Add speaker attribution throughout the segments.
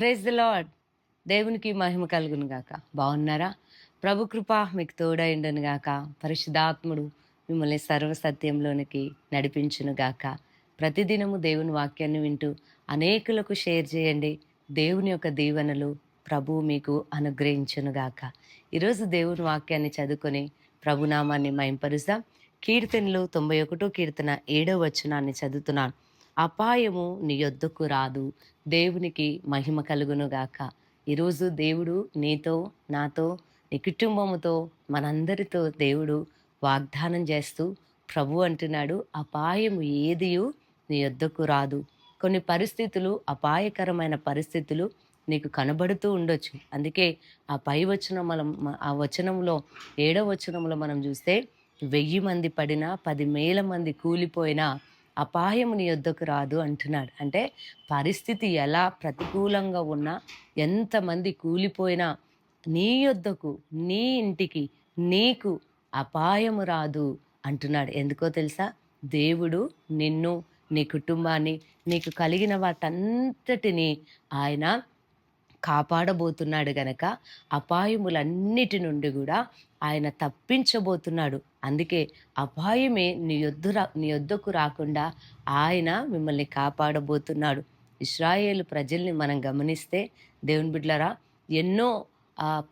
Speaker 1: Praise the lord దేవునికి మహిమ కలుగును గాక. బాగున్నారా? ప్రభు కృప మీకు తోడైండును గాక. పరిశుద్ధాత్ముడు మిమ్మల్ని సర్వ సత్యంలోనికి నడిపించును గాక. ప్రతిదినము దేవుని వాక్యాన్ని వింటూ అనేకులకు షేర్ చేయండి. దేవుని యొక్క దీవెనలు ప్రభు మీకు అనుగ్రహించును గాక. ఈరోజు దేవుని వాక్యాన్ని చదువుకొని ప్రభునామాన్ని మయంపరుస్తాం కీర్తనలు తొంభై ఒకటో కీర్తన ఏడో వచనాన్ని చదువుతున్నాను. అపాయము నీ యొద్దకు రాదు. దేవునికి మహిమ కలుగునుగాక ఈరోజు దేవుడు నీతో నాతో నీ కుటుంబముతో మనందరితో దేవుడు వాగ్దానం చేస్తూ ప్రభు అంటున్నాడు అపాయము ఏదియు నీ యొద్దకు రాదు. కొన్ని పరిస్థితులు అపాయకరమైన పరిస్థితులు నీకు కనబడుతూ ఉండొచ్చు. అందుకే ఆ పై వచనం మనం ఆ వచనంలో ఏడవ వచనంలో మనం చూస్తే వెయ్యి మంది పడినా పది మేల మంది కూలిపోయినా అపాయం నీ యొద్దకు రాదు అంటున్నాడు. అంటే పరిస్థితి ఎలా ప్రతికూలంగా ఉన్నా ఎంతమంది కూలిపోయినా నీ యొద్దకు నీ ఇంటికి నీకు అపాయము రాదు అంటున్నాడు. ఎందుకో తెలుసా? దేవుడు నిన్ను నీ కుటుంబాన్ని నీకు కలిగిన వాటంతటిని ఆయన కాపాడబోతున్నాడు గనక అపాయములన్నిటి నుండి కూడా ఆయన తప్పించబోతున్నాడు. అందుకే అపాయమే నీ యొద్దు రా నీ యొద్దకు రాకుండా ఆయన మిమ్మల్ని కాపాడబోతున్నాడు. ఇస్రాయేల్ ప్రజల్ని మనం గమనిస్తే దేవుని బిడ్లరా ఎన్నో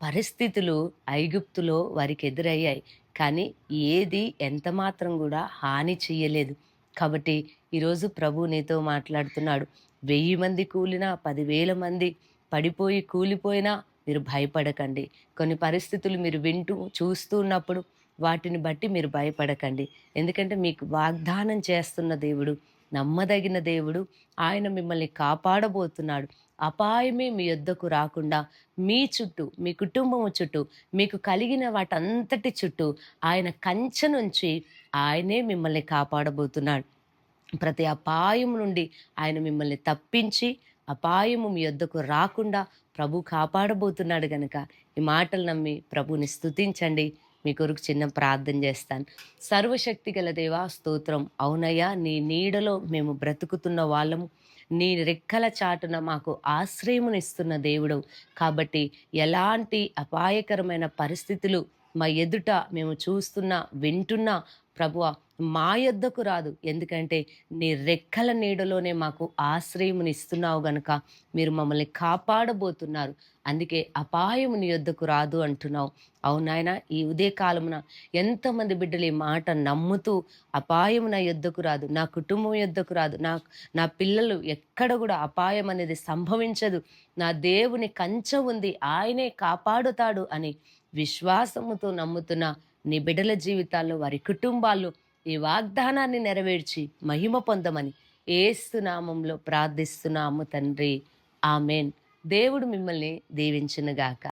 Speaker 1: పరిస్థితులు ఐగుప్తులో వారికి ఎదురయ్యాయి. కానీ ఏది ఎంత మాత్రం కూడా హాని చెయ్యలేదు. కాబట్టి ఈరోజు ప్రభు నీతో మాట్లాడుతున్నాడు. వెయ్యి మంది కూలినా పదివేల మంది పడిపోయి కూలిపోయినా మీరు భయపడకండి. కొన్ని పరిస్థితులు మీరు వింటూ చూస్తూ ఉన్నప్పుడు వాటిని బట్టి మీరు భయపడకండి. ఎందుకంటే మీకు వాగ్దానం చేస్తున్న దేవుడు నమ్మదగిన దేవుడు ఆయన మిమ్మల్ని కాపాడబోతున్నాడు. అపాయమే మీ యొద్దకు రాకుండా మీ చుట్టూ మీ కుటుంబం చుట్టూ మీకు కలిగిన వాటంతటి చుట్టూ ఆయన కంచె నుంచి ఆయనే మిమ్మల్ని కాపాడబోతున్నాడు. ప్రతి అపాయం నుండి ఆయన మిమ్మల్ని తప్పించి అపాయము మీ వద్దకు రాకుండా ప్రభు కాపాడబోతున్నాడు గనక ఈ మాటలు నమ్మి ప్రభుని స్థుతించండి మీ కొరకు చిన్న ప్రార్థన చేస్తాను. సర్వశక్తి గల దేవా స్తోత్రం. అవునయ్యా నీ నీడలో మేము బ్రతుకుతున్న వాళ్ళము. నీ రెక్కల చాటున మాకు ఆశ్రయమునిస్తున్న దేవుడు కాబట్టి ఎలాంటి అపాయకరమైన పరిస్థితులు మా ఎదుట మేము చూస్తున్నా వింటున్నా ప్రభువ మా యొద్దకు రాదు. ఎందుకంటే నీ రెక్కల నీడలోనే మాకు ఆశ్రయమునిస్తున్నావు గనుక మీరు మమ్మల్ని కాపాడబోతున్నారు. అందుకే అపాయము నీ యొద్దకు రాదు అంటున్నావు. అవునాయన ఈ ఉదయ కాలమున ఎంతమంది బిడ్డలు ఈ మాట నమ్ముతూ అపాయము నా యొద్దకు రాదు నా కుటుంబం యొద్దకు రాదు నా నా పిల్లలు ఎక్కడ కూడా అపాయం అనేది సంభవించదు. నా దేవుని కంచ ఉంది ఆయనే కాపాడుతాడు అని విశ్వాసముతో నమ్ముతున్న నీ బిడ్డల జీవితాల్లో వారి కుటుంబాల్లో ఈ వాగ్దానాన్ని నెరవేర్చి మహిమ పొందమని ఏస్తునామంలో ప్రార్థిస్తున్నాము తండ్రి. ఆమెన్. దేవుడు మిమ్మల్ని దీవించినగాక.